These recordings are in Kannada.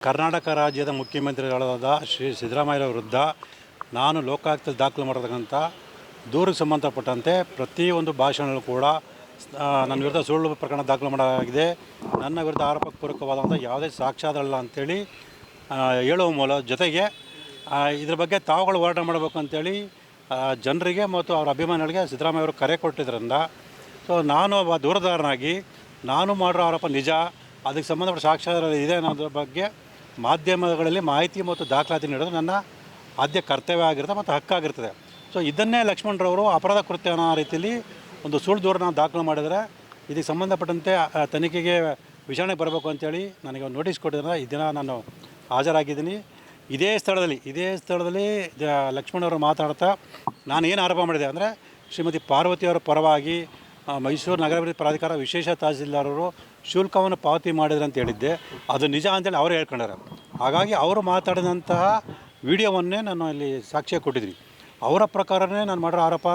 ಕರ್ನಾಟಕ ರಾಜ್ಯದ ಮುಖ್ಯಮಂತ್ರಿಗಳಾದ ಶ್ರೀ ಸಿದ್ದರಾಮಯ್ಯ ವಿರುದ್ಧ ನಾನು ಲೋಕಾಯುಕ್ತದಲ್ಲಿ ದಾಖಲು ಮಾಡತಕ್ಕಂಥ ದೂರಿಗೆ ಸಂಬಂಧಪಟ್ಟಂತೆ ಪ್ರತಿಯೊಂದು ಭಾಷಣಗಳು ಕೂಡ ನನ್ನ ವಿರುದ್ಧ ಸುಳ್ಳು ಪ್ರಕರಣ ದಾಖಲು ಮಾಡಲಾಗಿದೆ. ನನ್ನ ವಿರುದ್ಧ ಆರೋಪ ಪೂರಕವಾದಂಥ ಯಾವುದೇ ಸಾಕ್ಷ್ಯಾಧಾರಲ್ಲ ಅಂಥೇಳಿ ಹೇಳುವ ಮೂಲ ಜೊತೆಗೆ ಇದ್ರ ಬಗ್ಗೆ ತಾವುಗಳು ಹೋರಾಟ ಮಾಡಬೇಕು ಅಂತೇಳಿ ಆ, ಜನರಿಗೆ ಮತ್ತು ಅವರ ಅಭಿಮಾನಿಗಳಿಗೆ ಸಿದ್ದರಾಮಯ್ಯ ಅವರು ಕರೆ ಕೊಟ್ಟಿದ್ದರಿಂದ ಸೊ ನಾನು ಒಬ್ಬ ದೂರದಾರನಾಗಿ ನಾನು ಮಾಡಿರೋ ಆರೋಪ ನಿಜ ಅದಕ್ಕೆ ಸಂಬಂಧಪಟ್ಟ ಸಾಕ್ಷ್ಯಾಧಾರ ಇದೆ ಅನ್ನೋದ್ರ ಬಗ್ಗೆ ಮಾಧ್ಯಮಗಳಲ್ಲಿ ಮಾಹಿತಿ ಮತ್ತು ದಾಖಲಾತಿ ನೀಡೋದು ನನ್ನ ಆದ್ಯ ಕರ್ತವ್ಯ ಆಗಿರುತ್ತೆ ಮತ್ತು ಹಕ್ಕಾಗಿರ್ತದೆ. ಸೊ ಇದನ್ನೇ ಲಕ್ಷ್ಮಣರವರು ಅಪರಾಧ ಕೃತ್ಯ ಅನ್ನೋ ರೀತಿಯಲ್ಲಿ ಒಂದು ಸುಳ್ಳು ದೂರನ ದಾಖಲು ಮಾಡಿದರೆ ಇದಕ್ಕೆ ಸಂಬಂಧಪಟ್ಟಂತೆ ತನಿಖೆಗೆ ವಿಚಾರಣೆ ಬರಬೇಕು ಅಂತೇಳಿ ನನಗೆ ನೋಟಿಸ್ ಕೊಟ್ಟಿದ್ರೆ ಈ ದಿನ ನಾನು ಹಾಜರಾಗಿದ್ದೀನಿ. ಇದೇ ಸ್ಥಳದಲ್ಲಿ ಇದೇ ಸ್ಥಳದಲ್ಲಿ ಲಕ್ಷ್ಮಣ್ ಲಕ್ಷ್ಮಣವರು ಮಾತಾಡ್ತಾ ನಾನು ಏನು ಆರೋಪ ಮಾಡಿದೆ ಅಂದರೆ ಶ್ರೀಮತಿ ಪಾರ್ವತಿಯವರ ಪರವಾಗಿ ಮೈಸೂರು ನಗರಾಭಿವೃದ್ಧಿ ಪ್ರಾಧಿಕಾರ ವಿಶೇಷ ತಹಸೀಲ್ದಾರರು ಶುಲ್ಕವನ್ನು ಪಾವತಿ ಮಾಡಿದ್ರು ಅಂತ ಹೇಳಿದ್ದೆ. ಅದು ನಿಜ ಅಂತೇಳಿ ಅವರು ಹೇಳ್ಕೊಂಡಾರೆ. ಹಾಗಾಗಿ ಅವರು ಮಾತಾಡಿದಂತಹ ವಿಡಿಯೋವನ್ನೇ ನಾನು ಇಲ್ಲಿ ಸಾಕ್ಷ್ಯ ಕೊಟ್ಟಿದ್ದೀನಿ. ಅವರ ಪ್ರಕಾರನೇ ನಾನು ಮಾಡಿರೋ ಆರೋಪ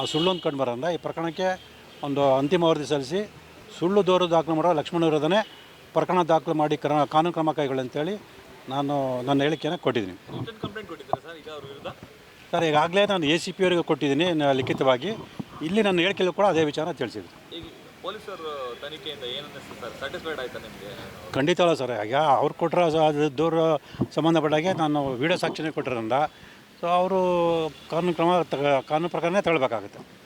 ಆ ಸುಳ್ಳು ಅಂತ ಕಂಡು ಬರೋದ್ರಿಂದ ಈ ಪ್ರಕರಣಕ್ಕೆ ಒಂದು ಅಂತಿಮ ವರದಿ ಸಲ್ಲಿಸಿ ಸುಳ್ಳು ದೂರು ದಾಖಲು ಮಾಡೋ ಲಕ್ಷ್ಮಣ ವಿರೋಧನೇ ಪ್ರಕರಣ ದಾಖಲು ಮಾಡಿ ಕ್ರಮ ಕಾನೂನು ಕ್ರಮ ಕೈಗೊಳ್ಳಿ ಅಂತೇಳಿ ನಾನು ನನ್ನ ಹೇಳಿಕೆಯನ್ನು ಕೊಟ್ಟಿದ್ದೀನಿ. ರಿಟರ್ನ್ ಕಂಪ್ಲೇಂಟ್ ಕೊಟ್ಟಿದ್ದಾರೆ ಸರ್ ಈಗ ಅವ್ರ ವಿರುದ್ಧ? ಸರ್ ಈಗಾಗಲೇ ನಾನು ಎ ಸಿ ಪಿ ಅವರಿಗೆ ಕೊಟ್ಟಿದ್ದೀನಿ ಲಿಖಿತವಾಗಿ. ಇಲ್ಲಿ ನನ್ನ ಹೇಳಿಕೆಯಲ್ಲೂ ಕೂಡ ಅದೇ ವಿಚಾರ ತಿಳಿಸಿದ್ರು. ಈಗ ಪೊಲೀಸರು ತನಿಖೆಯಿಂದ ಏನನ್ನಿಸ್ತು ಸರ್? ಸ್ಯಾಟಿಸ್ಫೈಡ್ ಆಯ್ತಾ ನಿಮಗೆ? ಖಂಡಿತವಲ್ಲ ಸರ್. ಈಗ ಅವ್ರು ಕೊಟ್ಟರೆ ಅದು ದೂರ ಸಂಬಂಧಪಟ್ಟಾಗೆ ನಾನು ವಿಡಿಯೋ ಸಾಕ್ಷಿನೇ ಕೊಟ್ಟಿರೋದ್ರಿಂದ ಸೊ ಅವರು ಕಾನೂನು ಕ್ರಮ ತಗ ಕಾನೂನು ಪ್ರಕಾರನೇ ತಗೊಳ್ಬೇಕಾಗುತ್ತೆ.